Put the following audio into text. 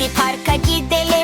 bir parka gidelim.